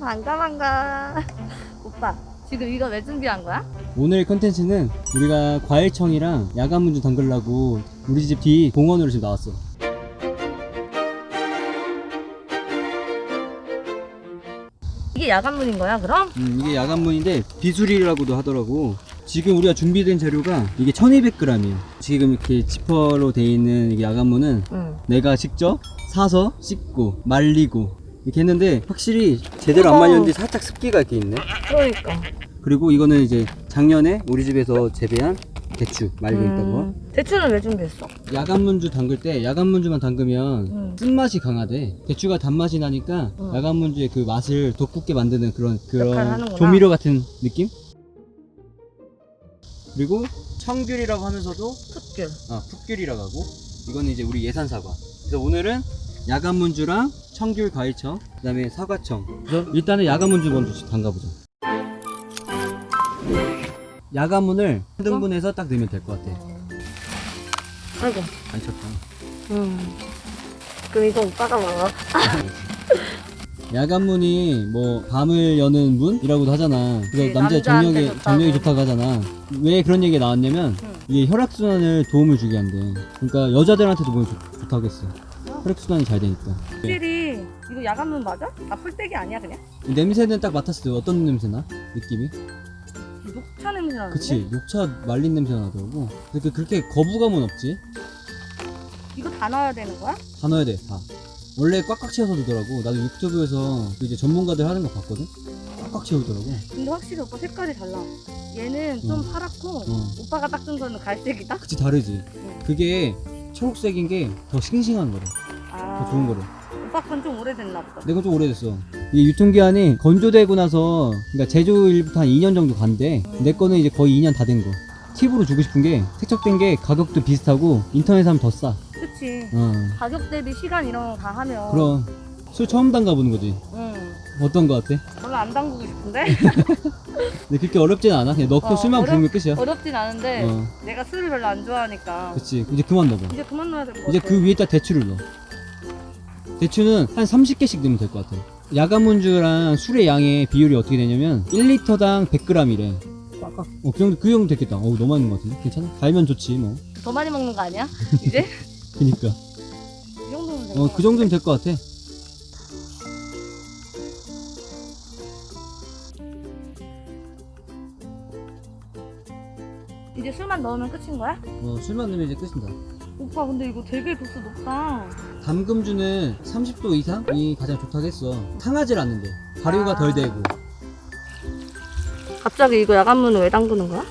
반가 반가. 오빠 지금 이거 왜 준비한 거야? 오늘 컨텐츠는 우리가 과일청이랑 야간 문주 담글라고 우리 집 뒤 공원으로 지금 나왔어. 이게 야간문인 거야 그럼? 음, 이게 야간문인데 비수리라고도 하더라고. 지금 우리가 준비된 재료가 이게 1200g이에요. 지금 이렇게 지퍼로 돼 있는 이게 야간문은 응. 내가 직접 사서 씻고 말리고 이렇게 했는데 확실히 제대로 안. 말렸는데 살짝 습기가 이렇게 있네. 그러니까. 그리고 이거는 이제 작년에 우리 집에서 재배한 대추 말려 있던 거. 음, 대추는 왜 준비했어? 야간 문주 담글 때 야간 문주만 담그면 음. 쓴맛이 강하대. 대추가 단맛이 나니까 음. 야간 문주의 그 맛을 돋굽게 만드는 그런 역할을 그런 하는구나. 조미료 같은 느낌? 그리고 청귤이라고 하면서도 풋귤. 아, 풋귤이라고 하고 이거는 이제 우리 예산 사과. 그래서 오늘은 야간 문주랑 청귤 과일청, 그 다음에 사과청. 그래서 일단은 야간 문주 먼저 담가보자. 야간문을 한 등분해서 딱 넣으면 될 것 같아. 아이고. 안 쳤다. 음. 그럼 이거 오빠가 먹어. 야간문이 뭐 밤을 여는 문이라고도 하잖아. 그래서 네, 남자 남자한테 정력에 좋다고. 정력이 좋다고 하잖아. 왜 그런 얘기가 나왔냐면 응. 이게 혈액 순환을 도움을 주게 한대. 그러니까 여자들한테도 보면 좋, 좋다고 했어. 혈액 순환이 잘 되니까. 확실히 이거 야간문 맞아? 아 풀떼기 아니야 그냥? 냄새는 딱 맡았을 때 어떤 냄새나? 느낌이? 녹차 냄새 나는데? 그치. 녹차 말린 냄새가 나더라고. 근데 그- 그렇게 거부감은 없지. 이거 다 넣어야 되는 거야? 다 넣어야 돼. 다. 원래 꽉꽉 채워서 주더라고. 나도 유튜브에서 그 이제 전문가들 하는 거 봤거든. 꽉꽉 채우더라고. 근데 확실히 오빠 색깔이 달라. 얘는 좀 응. 파랗고 어. 오빠가 닦은 거는 갈색이다. 그치 다르지. 응. 그게 초록색인 게 더 싱싱한 거래. 아. 더 좋은 거래. 오빠 건 좀 오래됐나 보다. 내가 좀 오래됐어. 이 유통기한이 건조되고 나서 그러니까 제조일부터 한 2년 정도 간대. 음. 내 거는 이제 거의 2년 다 된 거. 팁으로 주고 싶은 게 세척된 게 가격도 비슷하고 인터넷에 하면 더 싸. 그치. 어. 가격 대비 시간 이런 거 다 하면. 그럼 술 처음 담가 보는 거지. 응. 어떤 거 같아? 별로 안 담그고 싶은데? 근데 그렇게 어렵진 않아. 그냥 넣고 어, 술만 어렵- 부으면 끝이야. 어렵진 않은데 어. 내가 술을 별로 안 좋아하니까 그치. 이제 그만 넣어봐. 이제 그만 넣어야 될 것 같아. 이제 그 위에다 대추를 넣어. 대추는 한 30개씩 넣으면 될 것 같아. 야간문주랑 술의 양의 비율이 어떻게 되냐면 1리터당 100g이래. 꽉꽉. 어, 그 정도, 그 정도 됐겠다. 어우, 너무 많은 것 같은데? 괜찮아? 달면 좋지, 뭐. 더 많이 먹는 거 아니야? 이제? 그니까. 이 정도면 될것 어, 같아. 그 정도면 될 것 같아. 이제 술만 넣으면 끝인 거야? 어, 술만 넣으면 이제 끝인다. 오빠 근데 이거 되게 도수 높다. 담금주는 30도 이상이 가장 좋다고 했어. 상하질 않는데. 발효가 아. 덜 되고. 갑자기 이거 야간문을 왜 담그는 거야?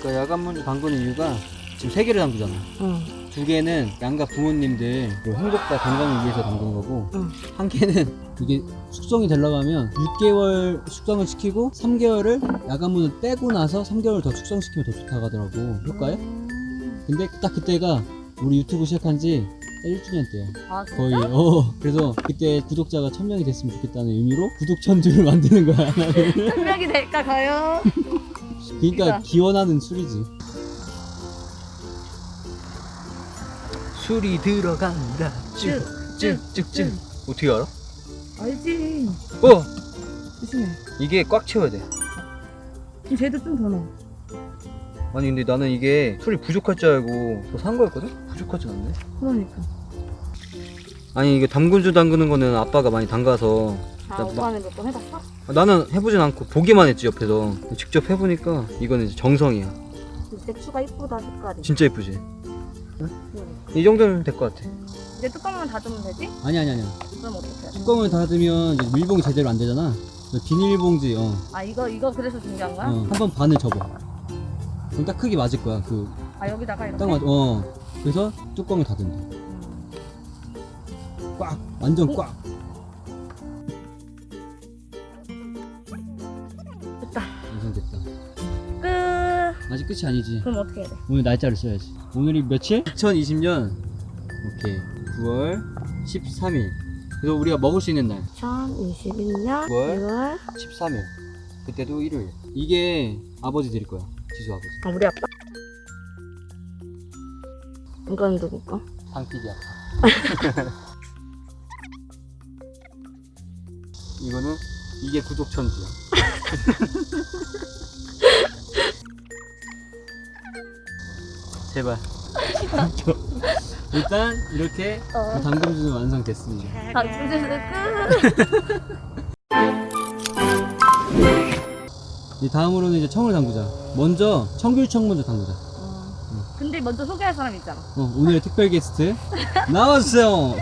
그러니까 야간문주 담그는 이유가 지금 세 개를 담그잖아. 응. 두 개는 양가 부모님들 그 행복과 건강을 위해서 담근 거고 응. 한 개는 이게 숙성이 되려고 하면 6개월 숙성을 시키고 3개월을 야간문을 빼고 나서 3개월 더 숙성시키면 더 좋다고 하더라고 효과에 음. 근데 딱 그때가 우리 유튜브 시작한 지 1주년 때야 아? 거의 어 그래서 그때 구독자가 1000명이 됐으면 좋겠다는 의미로 구독 천주를 만드는 거야 나는 생각이 될까 과연? 그러니까 웃기다. 기원하는 술이지 술이 들어간다 쭉쭉쭉쭉 어떻게 알아? 알지. 어! 조심해. 이게 꽉 채워야 돼 쟤도 좀 더 넣어. 아니 근데 나는 이게 술이 부족할 줄 알고 저 산 거였거든? 부족하진 않네 그러니까. 아니 이게 담근주 담그는 거는 아빠가 많이 담가서 아 나- 오빠는 몇 번 해봤어? 아, 나는 해보진 않고 보기만 했지 옆에서 직접 해보니까 이거는 이제 정성이야 대추가 이쁘다 색깔이. 진짜 예쁘지? 응. 이 정도면 될 것 같아 이제 뚜껑만 닫으면 되지? 아니 아니 아니야 그럼 어떻게 해? 뚜껑을 닫으면 이제 밀봉이 제대로 안 되잖아 그래서 비닐봉지 어, 아 이거 이거 그래서 준비한 거야? 어, 한 번 반을 접어 그럼 딱 크게 맞을 거야 그아 여기다가 이렇게? 딱 맞, 어 그래서 뚜껑을 닫은다 음. 꽉 완전 어? 꽉 아직 끝이 아니지 그럼 어떻게 해야 돼? 오늘 날짜를 써야지 오늘이 며칠? 2020년 오케이 9월 13일 그래서 우리가 먹을 수 있는 날 2021년 뭘? 6월 13일 그때도 일요일 이게 아버지 드릴 거야 지수 아버지 아 우리 아빠? 이건 누구 거? 방피디야 이거는 이게 구독 천지야. 제발. 일단 이렇게 어. 당근주는 완성됐습니다. 끝. 이 다음으로는 이제 청을 담그자. 먼저 청귤청 먼저 담그자. 근데 먼저 소개할 사람 있잖아. 어, 오늘의 특별 게스트 나와주세요.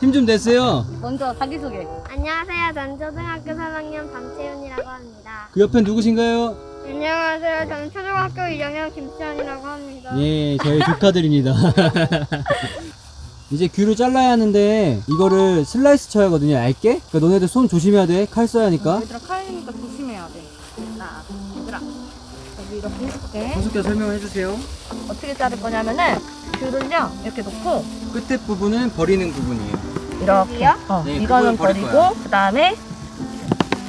힘 좀 내세요. 먼저 자기 소개. 안녕하세요. 전 초등학교 3학년 방채윤이라고 합니다. 그 옆엔 누구신가요? 안녕하세요. 저는 초등학교 2학년 김수현이라고 합니다. 예, 저희 조카들입니다. 이제 귤을 잘라야 하는데 이거를 슬라이스 쳐야 하거든요, 얇게. 그러니까 너네들 손 조심해야 돼. 칼 써야 하니까. 얘들아 칼이니까 조심해야 돼. 자, 얘들아. 여기 이렇게 해줄게. 손쉽게 설명해 주세요. 어떻게 자를 거냐면은 귤을요 이렇게 놓고 끝에 부분은 버리는 부분이에요. 이렇게. 여기요? 어, 네, 이거는 그걸 버릴 버리고 그 다음에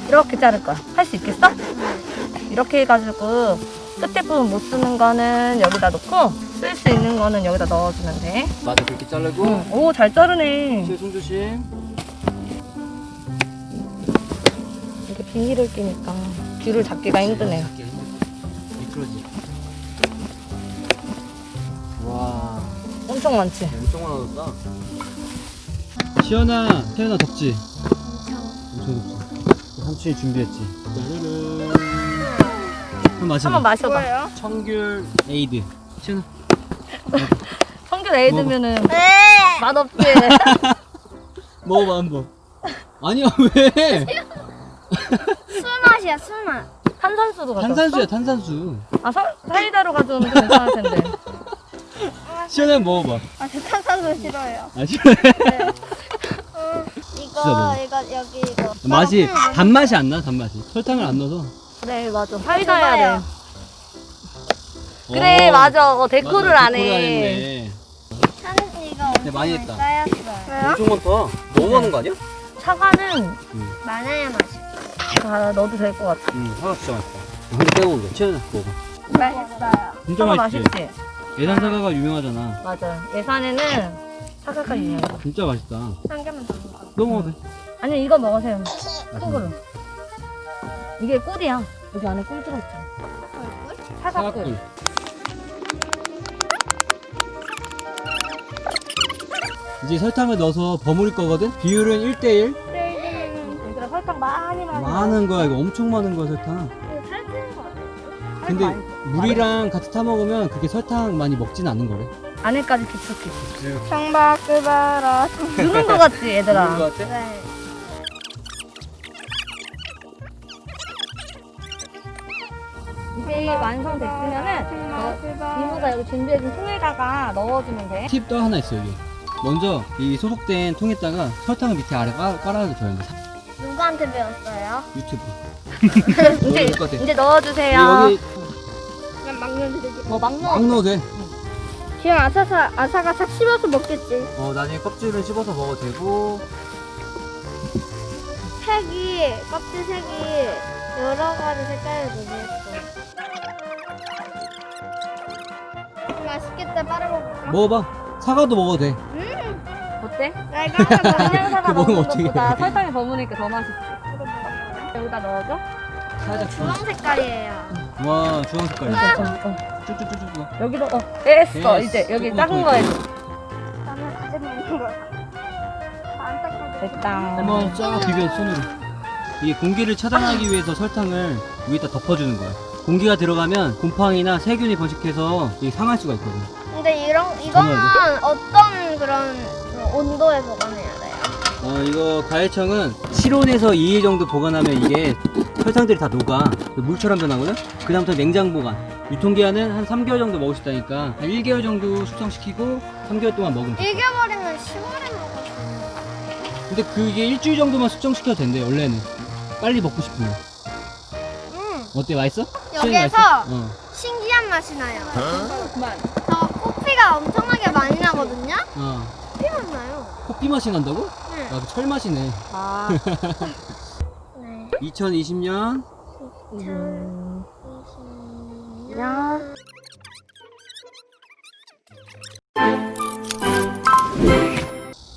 이렇게 자를 거야. 할 수 있겠어? 이렇게 해가지고 끝에 부분 못 쓰는 거는 여기다 놓고 쓸 수 있는 거는 여기다 넣어주면 돼. 맞아, 그렇게 자르고. 응. 오, 잘 자르네. 손 조심. 이렇게 비닐을 끼니까 귤을 잡기가 힘드네. 작게 힘들어. 미끄러지. 와, 엄청 많지? 엄청 많아졌다. 시연아, 태연아 덥지? 엄청 덥지. 삼촌이 준비했지. 짜르르. 한번 마셔봐. 한번 마셔봐. 뭐예요? 청귤 에이드. 시연아. 성균 에이드면은 네. 맛없지? 먹어봐 한번. 아니야 왜? 술 맛이야, 술 맛. 탄산수도 가져왔어? 탄산수야 탄산수. 아, 사, 사이다로 가져오면 좀 괜찮을 텐데. 시연아 먹어봐. 아, 저 탄산수 싫어요. 아. 어, 진짜 먹어. 이거, 이거, 여기 이거. 맛이 단맛이 안 나. 단맛이. 설탕을 안 넣어서. 네, 맞아. 사이다 해야 먹어요. 돼. 그래, 어, 맞아. 어, 데코를 맞아, 안 데코를 안 해. 했네. 차는 이거 엄청 많이 했다. 쌓였어요. 엄청 많다. 너무 많은 거 아니야? 사과는 많아야 맛있어. 다 넣어도 될 것 같아. 응, 사과 진짜 맛있다. 한번 빼먹어. 시연아 먹어봐. 맛있어요. 진짜 사과 맛있지. 맛있지? 예산 사과가 유명하잖아. 맞아. 예산에는 사과가 유명해. 진짜 맛있다. 한 개만 더 먹어. 너 먹어도 돼. 아니, 이거 먹으세요. 아, 큰 걸로. 이게 꿀이야. 여기 안에 꿀 들어있잖아. 얼굴? 사과꿀. 사과꿀. 이제 설탕을 넣어서 버무릴 거거든? 비율은 1대1? 셀드는 얘들아, 설탕 많이 많이. 많은 거야, 이거 엄청 많은 거야, 설탕. 이거 살 찌는 거 같아요. 근데 많이. 물이랑 같이 타 먹으면 그게 설탕 많이 먹진 않은 거래. 안에까지 깊숙이. 청박을 봐라. 누른 거 같지, 얘들아? 같아? 네. 이게 완성됐으면은 봐라. 이모가 여기 준비해준 통에다가 넣어주면 돼. 팁도 하나 있어, 여기. 먼저 이 소독된 통에다가 설탕을 밑에 아래 깔, 깔아줘야 돼. 누구한테 배웠어요? 유튜브. 이제. 이제 넣어주세요. 여기 그냥 막 넣으면 되지. 뭐 막 넣어. 막 넣어도 돼. 그냥 아사사, 아사가삭 씹어서 먹겠지. 어, 나중에 껍질은 씹어서 먹어도 되고. 색이, 껍질 색이 여러 가지 색깔이 되게 맛있겠다. 빠르 먹을까? 먹어봐. 사과도 먹어도 돼. 어때? 나 이거 그거 먹으면 먹는. 것보다 설탕에 버무니까 더 맛있지. 여기다 넣어줘. 살짝 주황 색깔이에요. 와, 주황 색깔. 어, 쭉쭉쭉쭉. 어. 여기도 어 됐어. 됐어. 이제 여기 작은 더거 해줘. 나는 거. 안타까워. 됐다. 한번 쫙 비벼 손으로. 이게 공기를 차단하기 위해서 설탕을 위에다 덮어주는 거야. 공기가 들어가면 곰팡이나 세균이 번식해서 이게 상할 수가 있거든. 근데 이런 이거는 어떤 그런 그 온도에 보관해야 돼요? 어, 이거 과일청은 실온에서 2일 정도 보관하면 이게 설탕들이 다 녹아. 물처럼 변하거든? 그 다음부터 냉장 보관. 유통기한은 한 3개월 정도 먹을 수 있다니까 한 1개월 정도 숙성시키고 3개월 동안 먹으면 돼. 이겨버리면 10월에 먹었어요. 근데 그게 일주일 정도만 숙성시켜도 된대, 원래는. 빨리 먹고 싶으면. 음, 어때, 맛있어? 여기에서 맛있어? 어. 신기한 맛이 나요. 그만. 저 커피가 엄청나게 많이 나거든요? 어. 커피 맛 나요. 커피 맛이 난다고? 네. 나도 철 맛이네. 아. 네. 2020년 음. 야.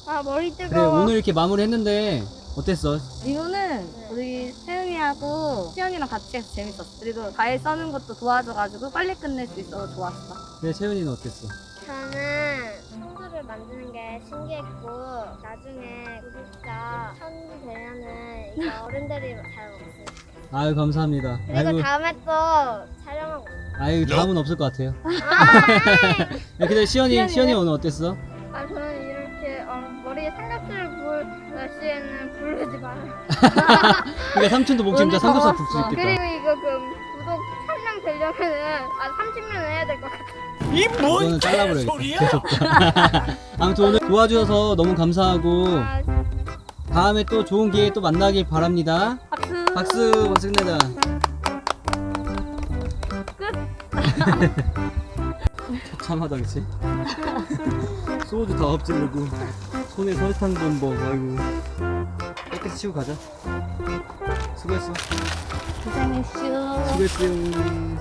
아 머리 그래 뜨거워. 오늘 이렇게 마무리했는데 어땠어? 이거는 우리 세은이 하고 시연이랑 같이 해서 재밌었어. 그리고 과일 써는 것도 도와줘가지고 빨리 끝낼 수 있어서 좋았어. 그래 채은이는 어땠어? 저는 소스를 만드는 게 신기했고 나중에 구독자 천이 되면은 이거 어른들이 잘 먹었어요. 아유 감사합니다. 그리고 아이고 다음에 또 촬영하고. 아유 다음은 없을 것 같아요. 아, 야, 근데 시연이? 시연이 오늘 어땠어? 아 저 날씨에는 부르지 말아요. 그러니까 삼촌도 오늘 삼겹살. 굽수 있겠다. 그리고 이거 그 구독 1000명 되려면은 아 30명 해야 될 것 같아. 이거는 잘라버려야겠다. 계속. 아무튼 오늘 도와주셔서 너무 감사하고 아, 다음에 또 좋은 기회에 또 만나길 바랍니다. 박수. 박수 박수 내자. 참하다 그치? 소주 다 엎질르고 손에 설탕 범벅 아이고. 깨끗이 치고 가자. 수고했어. 고생했슈. 수고했어요